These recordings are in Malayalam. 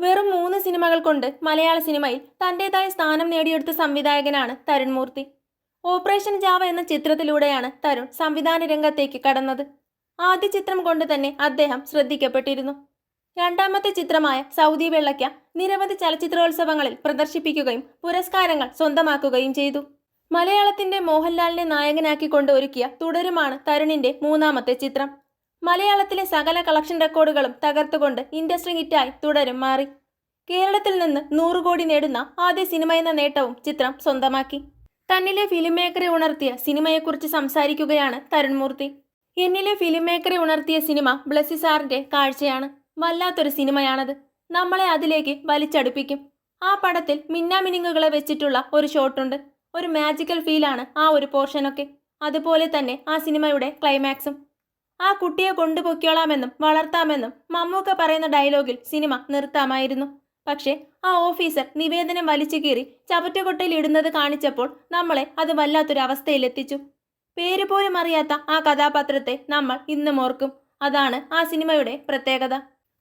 വെറും മൂന്ന് സിനിമകൾ കൊണ്ട് മലയാള സിനിമയിൽ തന്റെതായ സ്ഥാനം നേടിയെടുത്ത സംവിധായകനാണ് തരുൺ മൂർത്തി. ഓപ്പറേഷൻ ജാവ എന്ന ചിത്രത്തിലൂടെയാണ് തരുൺ സംവിധാന രംഗത്തേക്ക് കടന്നത്. ആദ്യ ചിത്രം കൊണ്ട് തന്നെ അദ്ദേഹം ശ്രദ്ധിക്കപ്പെട്ടിരുന്നു. രണ്ടാമത്തെ ചിത്രമായ സൗദി വെള്ളയ്ക്ക നിരവധി ചലച്ചിത്രോത്സവങ്ങളിൽ പ്രദർശിപ്പിക്കുകയും പുരസ്കാരങ്ങൾ സ്വന്തമാക്കുകയും ചെയ്തു. മലയാളത്തിന്റെ മോഹൻലാലിനെ നായകനാക്കിക്കൊണ്ട് ഒരുക്കിയ തുടരുമാണ് തരുണിന്റെ മൂന്നാമത്തെ ചിത്രം. മലയാളത്തിലെ സകല കളക്ഷൻ റെക്കോർഡുകളും തകർത്തുകൊണ്ട് ഇൻഡസ്ട്രി ഹിറ്റായി തുടരും മാറി. കേരളത്തിൽ നിന്ന് നൂറ് കോടി നേടുന്ന ആദ്യ സിനിമ എന്ന നേട്ടവും ചിത്രം സ്വന്തമാക്കി. തന്നിലെ ഫിലിം മേക്കറെ ഉണർത്തിയ സിനിമയെക്കുറിച്ച് സംസാരിക്കുകയാണ് തരുൺമൂർത്തി. എന്നിലെ ഫിലിം മേക്കറെ ഉണർത്തിയ സിനിമ ബ്ലസ്സി സാറിന്റെ കാഴ്ചയാണ്. വല്ലാത്തൊരു സിനിമയാണത്. നമ്മളെ അതിലേക്ക് വലിച്ചടുപ്പിക്കും. ആ പടത്തിൽ മിന്നാമിനുങ്ങുകളെ വെച്ചിട്ടുള്ള ഒരു ഷോട്ടുണ്ട്. ഒരു മാജിക്കൽ ഫീലാണ് ആ ഒരു പോർഷനൊക്കെ. അതുപോലെ തന്നെ ആ സിനിമയുടെ ക്ലൈമാക്സും. ആ കുട്ടിയെ കൊണ്ടുപൊയ്ക്കോളാമെന്നും വളർത്താമെന്നും മമ്മൂക്ക പറയുന്ന ഡയലോഗിൽ സിനിമ നിർത്താമായിരുന്നു. പക്ഷേ ആ ഓഫീസർ നിവേദനം വലിച്ചു കീറി ചവറ്റുകൊട്ടയിൽ ഇടുന്നത് കാണിച്ചപ്പോൾ നമ്മളെ അത് വല്ലാത്തൊരു അവസ്ഥയിലെത്തിച്ചു പേര് പോലും അറിയാത്ത ആ കഥാപാത്രത്തെ നമ്മൾ ഇന്നും ഓർക്കും. അതാണ് ആ സിനിമയുടെ പ്രത്യേകത.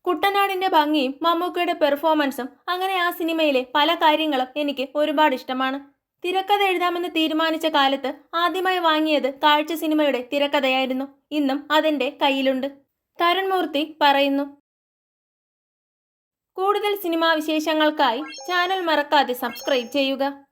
കുട്ടനാടിന്റെ ഭംഗിയും മമ്മൂക്കയുടെ പെർഫോമൻസും അങ്ങനെ ആ സിനിമയിലെ പല കാര്യങ്ങളും എനിക്ക് ഒരുപാട് ഇഷ്ടമാണ്. തിരക്കഥ എഴുതാമെന്ന് തീരുമാനിച്ച കാലത്ത് ആദ്യമായി വാങ്ങിയത് കാഴ്ച സിനിമയുടെ തിരക്കഥയായിരുന്നു. ഇന്നും അതെന്റെ കയ്യിലുണ്ട്. തരൺമൂർത്തി പറയുന്നു. കൂടുതൽ സിനിമാ വിശേഷങ്ങൾക്കായി ചാനൽ മറക്കാതെ സബ്സ്ക്രൈബ് ചെയ്യുക.